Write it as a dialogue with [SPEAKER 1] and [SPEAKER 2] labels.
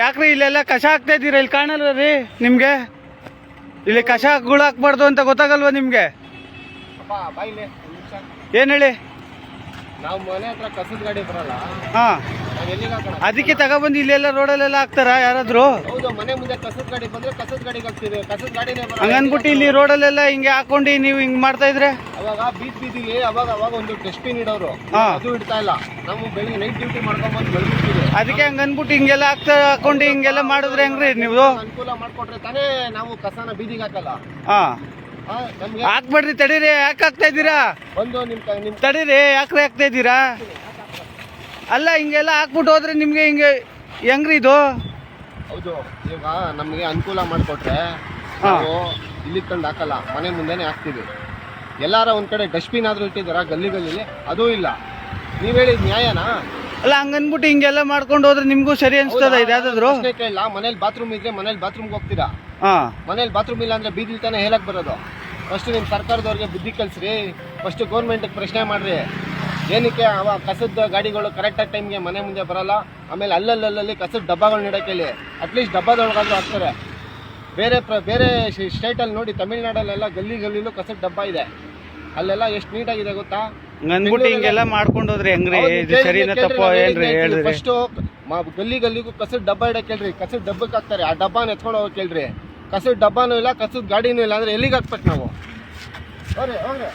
[SPEAKER 1] ಯಾಕ್ರಿ ಇಲ್ಲೆಲ್ಲ ಕಸ ಹಾಕ್ತಾ ಇದ್ದೀರಾ? ಇಲ್ಲಿ ಕಾಣಲ್ವ ರೀ ನಿಮ್ಗೆ? ಇಲ್ಲಿ ಕಸ ಗುಳು ಹಾಕ್ಬಾರ್ದು ಅಂತ ಗೊತ್ತಾಗಲ್ವಾ ನಿಮ್ಗೆ? ಏನ್ ಹೇಳಿ?
[SPEAKER 2] ನಾವು ಮನೆ ಹತ್ರ ಕಸದ ಗಾಡಿ ಬರಲ್ಲ.
[SPEAKER 1] ಹಾ.
[SPEAKER 2] ನಾವ್ ಎಲ್ಲಿಗೆ ಹಾಕೋಣ?
[SPEAKER 1] ಅದಕ್ಕೆ ತಗೊಬಂದು ಇಲ್ಲೆಲ್ಲ ರೋಡಲ್ಲೆಲ್ಲ ಹಾಕ್ತಾರ ಯಾರಾದ್ರು?
[SPEAKER 2] ಹೌದು ಮನೆ ಮುಂದೆ ಕಸದ ಗಾಡಿ ಬಂದ್ರೆ ಕಸದ ಗಾಡಿಗೆ ಹಾಕ್ತೀವಿ. ಕಸದ ಗಾಡಿನೇ ಬರಲ್ಲ.
[SPEAKER 1] ಹಂಗನ್ಬಿಟ್ಟು ಇಲ್ಲಿ ರೋಡಲ್ಲೆಲ್ಲ ಹಿಂಗೆ ಹಾಕೊಂಡು ನೀವು ಹಿಂಗ್ ಮಾಡ್ತಾ ಇದ್ರೆ?
[SPEAKER 2] ಅವಾಗ ಬೀಚ್ ಬೀದಿಲಿ ಅವಾಗ ಅವಾಗ ಒಂದು ಡಸ್ಟ್ಬಿನ್ ಇಡೋರು.
[SPEAKER 1] ಹಾ.
[SPEAKER 2] ಅದು ಇಡ್ತಾ ಇಲ್ಲ. ನಾವು ಬೆಳಿಗ್ಗೆ ನೈಟ್ ಡ್ಯೂಟಿ ಮಾಡ್ಕೊಂಡ್ಬಂದು ಬೆಳಗ್ಬಿಟ್ಟಿದೆ
[SPEAKER 1] ಅದಕ್ಕೆ ಹಂಗನ್ಬಿಟ್ಟು ಹಿಂಗೆಲ್ಲ ಹಾಕ್ತಾ ಹಾಕೊಂಡು ಹಿಂಗೆಲ್ಲ ಮಾಡಿದ್ರೆ ಹೆಂಗ್ರಿ ನೀವು?
[SPEAKER 2] ಅನುಕೂಲ ಮಾಡ್ಕೊಟ್ರೆ ತಾನೇ ನಾವು ಕಸನ ಬೀದಿಗೆ ಹಾಕಲ್ಲ.
[SPEAKER 1] ಹಾ. ಹಾಕ್ಬೇಡ್ರಿ ತಡೀರಿ ಯಾಕೆ ಹಾಕ್ತಾ ಇದ್ದೀರಾ? ತಡೀರಿ ಯಾಕ್ರಿ ಹಾಕ್ತಾ ಇದ್ದೀರಾ? ಅಲ್ಲ ಹಿಂಗೆಲ್ಲ ಹಾಕ್ಬಿಟ್ಟು ಹೋದ್ರೆ ನಿಮ್ಗೆ ಹಿಂಗೆ ಹೆಂಗ್ರಿ ಇದು?
[SPEAKER 2] ಹೌದು ಈಗ ನಮಗೆ ಅನುಕೂಲ ಮಾಡಿಕೊಟ್ರೆ. ನಾವು ಇಲ್ಲಿ ತಂದು ಹಾಕಲ್ಲ ಮನೆ ಮುಂದೆನೆ ಹಾಕ್ತೀವಿ. ಎಲ್ಲಾರ ಒಂದ್ ಕಡೆ ಡಸ್ಟ್ಬಿನ್ ಆದ್ರೂ ಇಟ್ಟಿದ್ದೀರಾ ಗಲ್ಲಿ ಗಲ್ಲಿಲಿ ಅದೂ ಇಲ್ಲ. ನೀವ್ ಹೇಳಿದ ನ್ಯಾಯನಾ?
[SPEAKER 1] ಅಲ್ಲ ಹಂಗನ್ಬಿಟ್ಟು ಹಿಂಗೆಲ್ಲ ಮಾಡ್ಕೊಂಡು ಹೋದ್ರೆ ನಿಮ್ಗೂ ಸರಿ ಅನ್ಸ್ತದ ಇದು ಯಾವ್ದಾದ್ರು
[SPEAKER 2] ಪ್ರಶ್ನೆ ಕೇಳಲ್ಲ ಮನೇಲಿ ಬಾತ್ರೂಮ್ ಇದ್ರೆ ಮನೇಲಿ ಬಾತ್ರೂಮ್ಗೆ ಹೋಗ್ತೀರಾ?
[SPEAKER 1] ಹಾ.
[SPEAKER 2] ಮನೇಲಿ ಬಾತ್ರೂಮ್ ಇಲ್ಲ ಅಂದ್ರೆ ಬೀದಿಲ್ ತಾನೇ ಹೇಳಕ್ ಬರೋದು? ಫಸ್ಟ್ ನಿಮ್ ಸರ್ಕಾರದವ್ರಿಗೆ ಬುದ್ಧಿ ಕಲ್ಸ್ರಿ ಫಸ್ಟ್ ಗೌರ್ಮೆಂಟ್ ಪ್ರಶ್ನೆ ಮಾಡ್ರಿ. ಏನಕ್ಕೆ ಅವ ಕಸದ ಗಾಡಿಗಳು ಕರೆಕ್ಟ್ ಟೈಮ್ಗೆ ಮನೆ ಮುಂದೆ ಬರಲ್ಲ ಆಮೇಲೆ ಅಲ್ಲಲ್ಲಲ್ಲಿ ಕಸದ ಡಬ್ಬಗಳು ನೆಡಕ್ಕೆ ಇಲ್ಲಿ ಅಟ್ಲೀಸ್ಟ್ ಡಬ್ಬದೊಳಗಾದ್ರೂ ಹಾಕ್ತಾರೆ. ಬೇರೆ ಪ್ರ ಬೇರೆ ಸ್ಟೇಟಲ್ಲಿ ನೋಡಿ ತಮಿಳ್ನಾಡಲ್ಲೆಲ್ಲ ಗಲ್ಲಿ ಗಲ್ಲಿಲೂ ಕಸದ ಡಬ್ಬ ಇದೆ. ಅಲ್ಲೆಲ್ಲ ಎಷ್ಟು ನೀಟಾಗಿದೆ ಗೊತ್ತಾ?
[SPEAKER 1] ಹಂಗನ್ಬಿಟ್ಟು ಹಿಂಗೆಲ್ಲ ಮಾಡ್ಕೊಂಡು ಹೋದ್ರೆ ಹೆಂಗ್ರಿ? ಇದು ಸರಿನಾ ತಪ್ಪೋ ಏನ್ರಿ ಹೇಳ್ರಿ
[SPEAKER 2] ಫಸ್ಟ್ ಗಲ್ಲಿ ಗಲ್ಲಿಗೂ ಕಸದ ಡಬ್ಬ ಇಡಕ್ಕೆ ಹೇಳ್ರಿ ಕಸದ ಡಬ್ಬಕ್ಕೆ ಹಾಕ್ತಾರೆ ಆ ಡಬ್ಬನ ಎತ್ಕೊಂಡು ಹೋಗಕ್ಕೆ ಹೇಳ್ರಿ ಕಸದ ಡಬ್ಬಾನು ಇಲ್ಲ ಕಸದ ಗಾಡಿನೂ ಇಲ್ಲ ಅಂದ್ರೆ ಎಲ್ಲಿಗೆ ಹಾಕ್ಬೇಕು ನಾವು? ಹೋಗ್ರಿ ಹೋಗ್ರಿ.